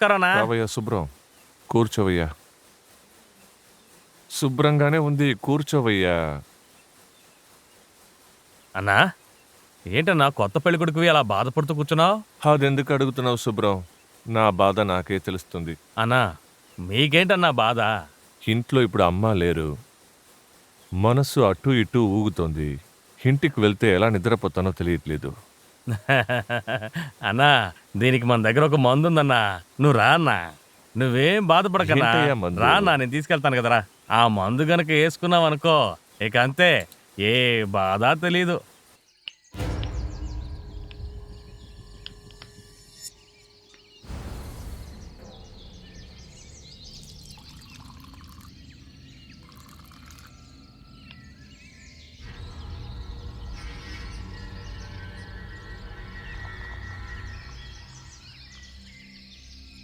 Corona రావయ్యా శుభ్రం. కూర్చోవయ్యా. శుభ్రంగానే ఉంది. కూర్చోవయ్యా. అన్నా ఏంటన్నా కొత్త పెళ్ళి కొడుకువి అలా బాధపడుతూ కూర్చున్నావు? అదెందుకు అడుగుతున్నావు శుభ్రం? నా బాధ నాకే తెలుస్తుంది. అన్నా మీకేంటన్నా బాధ? ఇంట్లో ఇప్పుడు అమ్మ లేరు. మనసు అటు ఇటు ఊగుతోంది. ఇంటికి వెళ్తే ఎలా నిద్రపోతానో తెలియట్లేదు. అన్నా దీనికి మన దగ్గర ఒక మందు ఉందన్నా నువ్వు రా అన్నా. నువ్వేం బాధపడకన్నా. ఏంటయ్యా మందు? రా అన్నా నేను తీసుకెళ్తాను కదరా. ఆ మందు గనక వేసుకున్నావు అనుకో ఇక అంతే. ఏ బాధ తెలీదు.